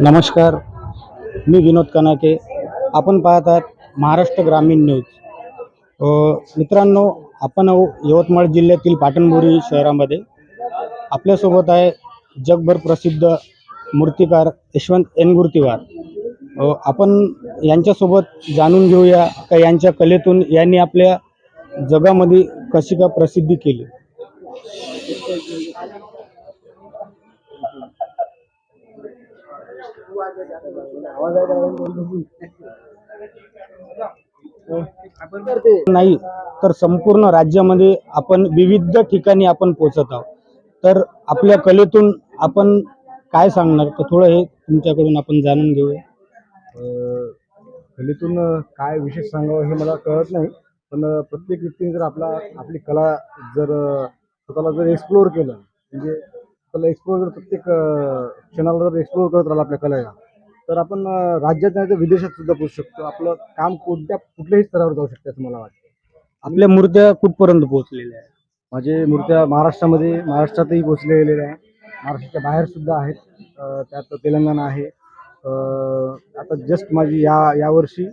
नमस्कार मी विनोद कनाके. आपण पाहत आहात महाराष्ट्र ग्रामीण न्यूज. मित्रांनो आपण आहो यवतमाळ जिल्ह्यातील पाटणबुरी शहरामध्ये. आपल्यासोबत आहे जगभर प्रसिद्ध मूर्तिकार यशवंत एनगुर्तीवार. आपण यांच्यासोबत जाणून घेऊया का यांच्या कलेतून यांनी आपल्या जगामध्ये कशी का प्रसिद्धी केली? नाही तर संपूर्ण राज्यामध्ये आपण विविध ठिकाणी आपण पोचत आहोत. तर आपल्या कलेतून आपण काय सांगणार? तर थोडं हे तुमच्याकडून आपण जाणून घेऊया. कलेतून काय विशेष सांगावं हे मला कळत नाही पण प्रत्येक व्यक्तीने जर आपला आपली कला जर स्वतःला जर एक्सप्लोअर केलं म्हणजे स्वतःला एक्सप्लोअर जर प्रत्येक क्षणाला जर एक्सप्लोअर करत राहिला आपल्या कलेला. तर आपण राज्यात नाही तर विदेशात सुद्धा पोहोचू शकतो. आपलं काम कोणत्या कुठल्याही स्तरावर जाऊ शकते असं मला वाटतं. आपल्या मूर्त्या कुठपर्यंत पोहोचलेल्या आहेत? माझे मूर्त्या महाराष्ट्रामध्ये महाराष्ट्रातही पोचलेल्या आहे महाराष्ट्राच्या बाहेर सुद्धा आहेत. त्यात तेलंगणा आहे. आता जस्ट माझी या यावर्षी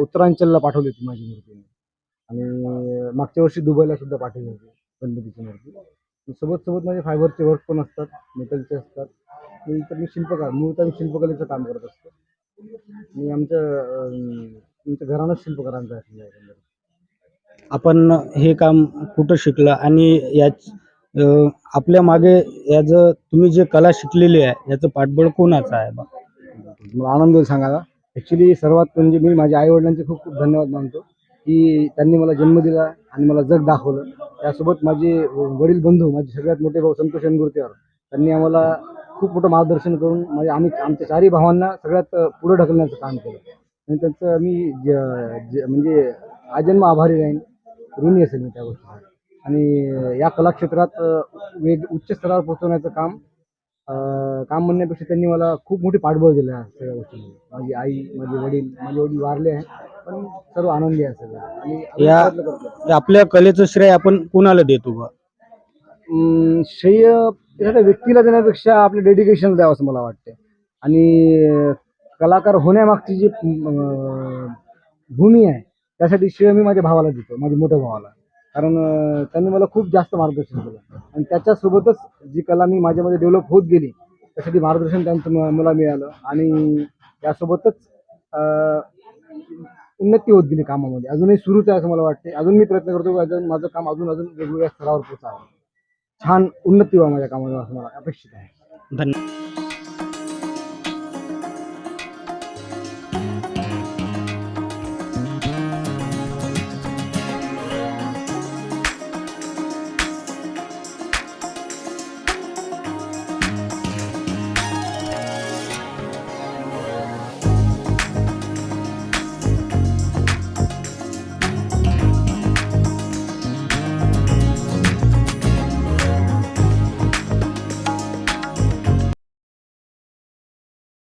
उत्तरांचलला पाठवली होती माझी मूर्ती. आणि मागच्या वर्षी दुबईला सुद्धा पाठवली होती गणपतीची मूर्ती. सोबत सोबत माझे फायबरचे वर्क पण असतात मेटलचे असतात. मी तर मी शिल्पकार मूळतः मी शिल्पकलेचं काम करत असतो. मी आमचं अं, आमचं घरानंच शिल्पकारांचं आहे. आपण हे काम कुठं शिकलं आणि याच अ, आपल्या मागे याचं तुम्ही जे कला शिकलेली आहे याचं पाठबळ कोणाचं आहे बा? मला आनंद होईल सांगायला. ॲक्च्युली सर्वात म्हणजे मी माझ्या आई वडिलांचे खूप खूप धन्यवाद मानतो की त्यांनी मला जन्म दिला आणि मला जग दाखवलं. त्यासोबत माझे वडील बंधू माझे सगळ्यात मोठे भाऊ संतोष एनगुर्तेवर त्यांनी आम्हाला खूप मोठं मार्गदर्शन करून म्हणजे आम्ही आमच्या चारही भावांना सगळ्यात पुढे ढकलण्याचं काम केलं. आणि त्यांचं मी म्हणजे आजन्म आभारी राहीन ऋणी असेल मी त्या गोष्टीसाठी आणि या कलाक्षेत्रात वेग उच्च स्तरावर पोहोचवण्याचं काम काम म्हणण्यापेक्षा त्यांनी मला खूप मोठी पाठबळ दिलं आहे सगळ्या गोष्टींमध्ये माझी आई माझे वडील माझे वडील वारले आहे पण सर्व आनंदी आहे सगळं. आणि या. आपल्या कलेचं श्रेय आपण कुणाला देतो बा? श्रेय एखाद्या व्यक्तीला देण्यापेक्षा आपले डेडिकेशन द्यावं असं मला वाटते आणि कलाकार होण्यामागची जी अं, भूमी आहे त्यासाठी श्रेय मी माझ्या भावाला देतो माझ्या मोठ्या भावाला. कारण अं, त्यांनी मला खूप जास्त मार्गदर्शन केलं. आणि त्याच्यासोबतच जी कला मी माझ्यामध्ये डेव्हलप होत गेली त्यासाठी मार्गदर्शन त्यांचं म- मला मिळालं. आणि त्यासोबतच अं, उन्नती होत गेली कामामध्ये. अजूनही सुरूच आहे असं मला वाटते अजून मी प्रयत्न करतो की अजून माझं काम अजून अजून वेगवेगळ्या स्तरावर पोचावं. छान उन्नती व्हावं माझ्या कामामध्ये असं मला अपेक्षित आहे. धन्यवाद